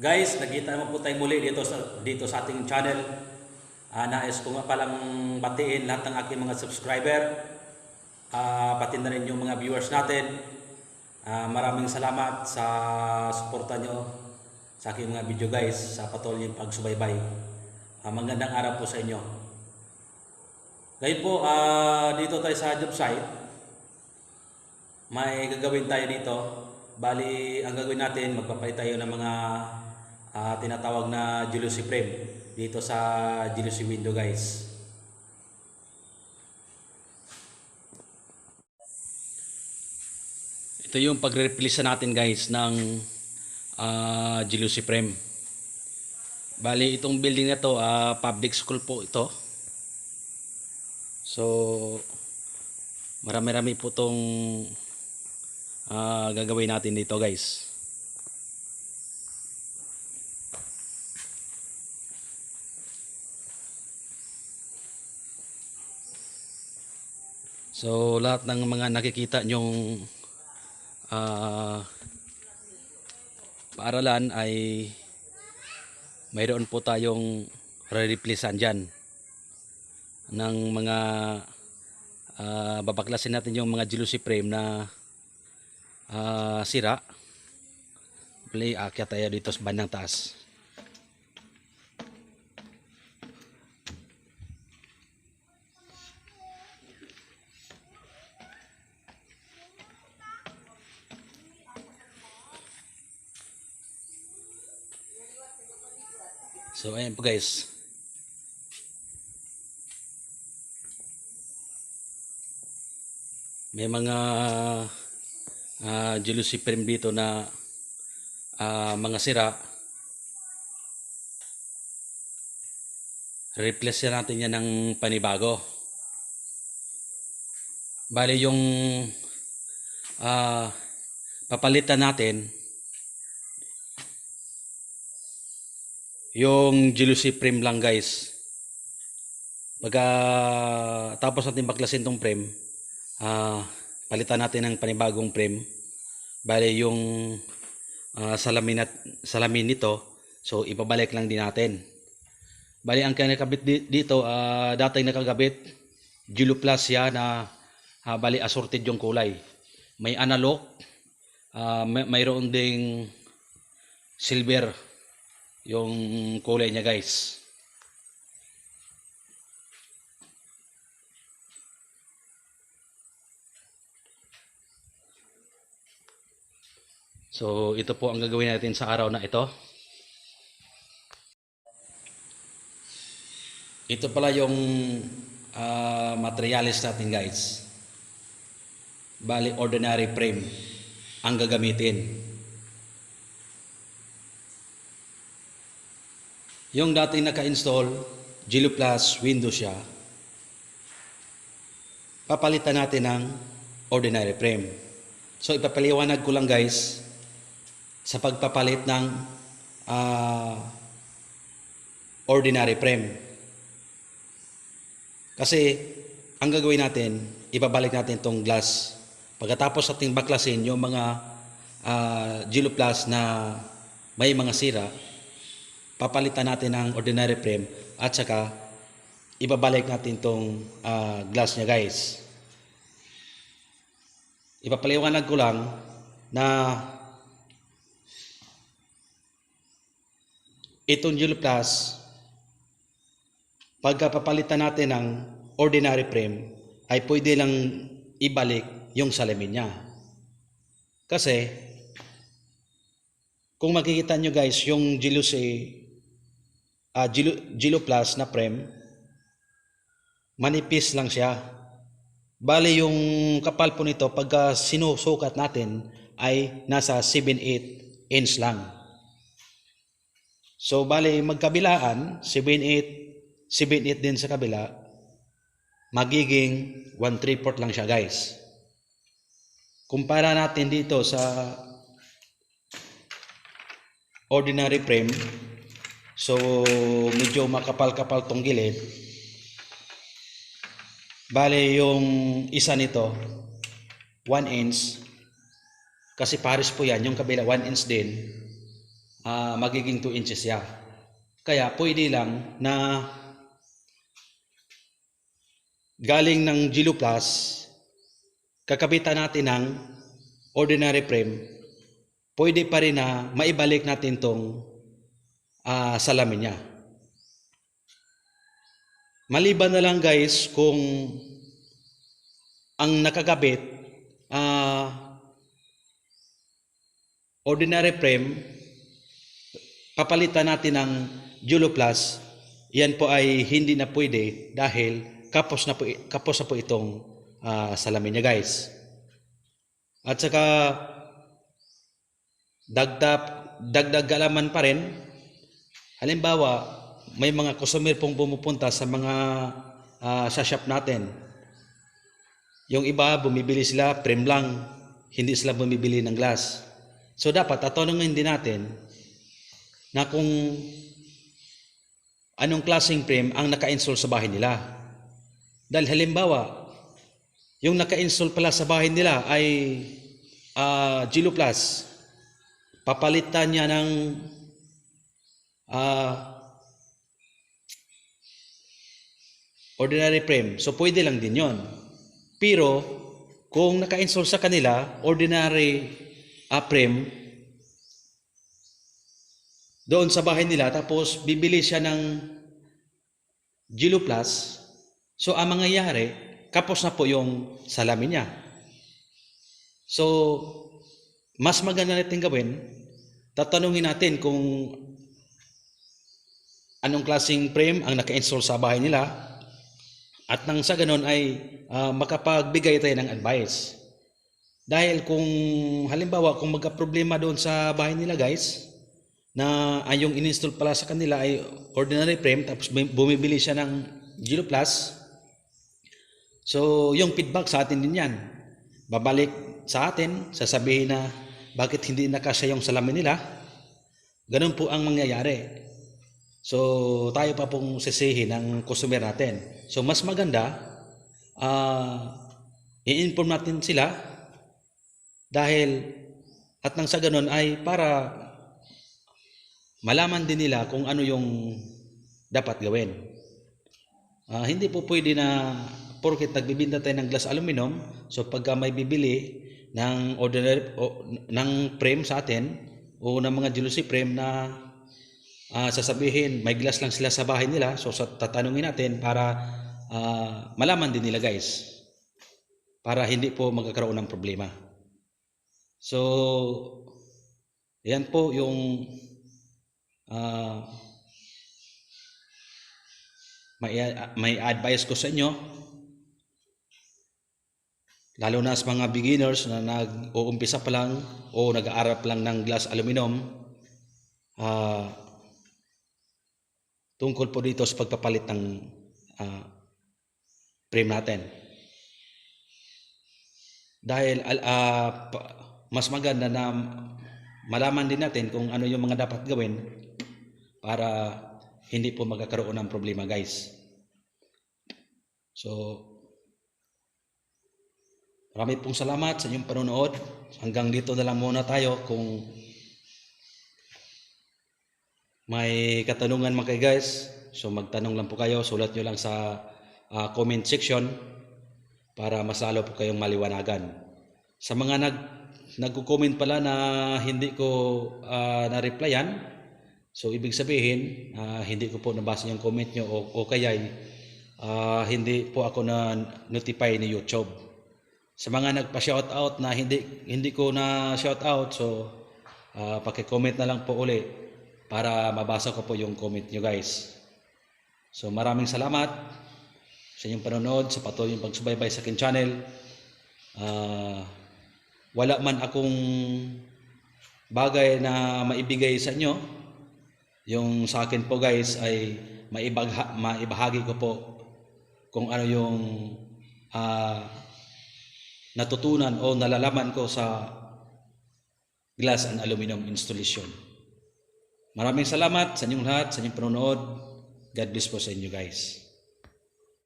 Guys, nagkita naman po tayo muli dito sa, dito sa ating channel. Ah, nais ko nga palang batiin lahat ng aking mga subscriber. Ah, pati na rin yung mga viewers natin. Ah, maraming salamat sa suporta nyo sa aking mga video guys, sa patuloy pagsubaybay. Ah, magandang araw po sa inyo. Ngayon po, ah, dito tayo sa job site. May gagawin tayo dito. Bali, ang gagawin natin, magpapalit tayo ng mga ah, tinatawag na jealousy frame dito sa jealousy window guys. Ito yung pagre-replace natin guys ng ah, jealousy frame. Bali, itong building na to, ah, public school po ito. So, marami-rami po itong ah, gagawin natin dito guys. So lahat ng mga nakikita nyong ah, paaralan ay mayroon po tayong re-replacean dyan ng mga ah, babaklasin natin yung mga jealousy frame na ah, sira. Play akyat tayo dito sa bandang taas. So ayan po guys. May mga uh, jealousy frame dito na ah, mga sira. Replace na natin yan ng panibago. Bali yung ah, papalitan natin yung jealousy frame lang guys. Pagka tapos natin baklasin tong frame, ah palitan natin ng panibagong frame. Bale yung ah, salamin at salamin nito, so ipabalik lang din natin. Bali ang kaya nakabit di- dito, ah dating nakagabit, Plus na ah, bali assorted yung kulay. May analog, ah may, mayroon ding silver yung kulay niya guys. So ito po ang gagawin natin sa araw na ito. Ito pala yung ah, materialis natin guys. Bali ordinary frame ang gagamitin. Yung dating naka-install, Gilo Plus Windows siya, papalitan natin ng ordinary frame. So ipapaliwanag ko lang guys sa pagpapalit ng ah, ordinary frame. Kasi ang gagawin natin, ibabalik natin tong glass. Pagkatapos ating baklasin yung mga uh, Gilo Plus na may mga sira, papalitan natin ng ordinary frame at saka ibabalik natin tong ah, glass niya guys. Ipapaliwanag ko lang na itong Gelo Plus pagka papalitan natin ng ordinary frame ay pwede lang ibalik yung salamin niya. Kasi kung makikita nyo guys, yung Gilo si ah Gilo, Plus na frame, manipis lang siya. Bali yung kapal po nito pagka sinusukat natin ay nasa 7-8 inch lang. So bali magkabilaan, 7-8, 7-8 din sa kabila, magiging 1-3-4 lang siya guys. Kumpara natin dito sa ordinary frame, so medyo makapal-kapal tong gilid, Bale, yung isa nito, 1 inch, kasi pares po yan, yung kabila 1 inch din, ah, magiging 2 inches siya. Kaya pwede lang na galing ng Gilo Plus, kakabitan natin ng ordinary frame, pwede pa rin na maibalik natin tong ah, salamin niya. Maliban na lang guys kung ang nakakabit ah, ordinary frame, papalitan natin ng Julo Plus, yan po ay hindi na pwede dahil kapos na po, kapos na po itong ah, salamin niya guys. At saka dagdag dagdag galaman pa rin. Halimbawa, may mga customer pong pumupunta sa mga ah, sa shop natin. Yung iba bumibili sila frame lang, hindi sila bumibili ng glass. So dapat tatanungin din natin na kung anong klaseng frame ang naka-install sa bahay nila. Dahil halimbawa, yung naka-install pala sa bahay nila ay ah, Gilo Plus. Papalitan niya ng ah, ordinary frame. So pwede lang din yon. Pero kung naka-install sa kanila, ordinary ah, frame, doon sa bahay nila, tapos bibili siya ng Gilo Plus, so ang mangyayari, kapos na po yung salamin niya. So, mas maganda natin gawin, tatanungin natin kung anong klaseng frame ang naka-install sa bahay nila at nang sa ganun ay ah, makapagbigay tayo ng advice. Dahil kung halimbawa kung magka-problema doon sa bahay nila guys, na ay yung in-install pala sa kanila ay ordinary frame tapos bum- bumibili siya ng Gilo Plus. So, yung feedback sa atin din yan. Babalik sa atin, sasabihin na bakit hindi nakasya yung salamin nila. Ganun po ang mangyayari. So, tayo pa pong sisihin ng customer natin. So, mas maganda, ah i-inform natin sila dahil at nang sa ganun ay para malaman din nila kung ano yung dapat gawin. Ah, hindi po pwede na porket nagbibinta tayo ng glass aluminum, so pagka may bibili ng ordinary o, ng frame sa atin o ng mga jealousy frame na ah, sasabihin may glass lang sila sa bahay nila, so sa tatanungin natin para ah, malaman din nila guys para hindi po magkakaroon ng problema. So, yan po yung ah, may, may advice ko sa inyo. Lalo na sa mga beginners na nag-uumpisa pa lang o nag-aaral pa lang ng glass aluminum. Ah, tungkol po dito sa pagpapalit ng ah, frame natin dahil ah, pa- mas maganda na malaman din natin kung ano yung mga dapat gawin para hindi po magkakaroon ng problema guys. So, marami pong salamat sa inyong panonood. Hanggang dito na lang muna tayo kung may katanungan mga kayo guys. So magtanong lang po kayo, sulat nyo lang sa ah, comment section para mas po kayong maliwanagan. Sa mga nag nagko-comment pala na hindi ko ah, na-replyan, so ibig sabihin ah, hindi ko po nabasa yung comment nyo o, o kaya ah, hindi po ako na notify ni YouTube. Sa mga nagpa-shout out na hindi hindi ko na shout out, so ah, paki-comment na lang po uli para mabasa ko po yung comment nyo guys. So maraming salamat sa inyong panonood, sa patuloy yung pagsubaybay sa akin channel. Ah, wala man akong bagay na maibigay sa inyo. Yung sa akin po guys ay maibagha, maibahagi ko po kung ano yung ah, natutunan o nalalaman ko sa glass and aluminum installation. Maraming salamat sa inyong lahat, sa inyong panonood. God bless po sa inyo guys.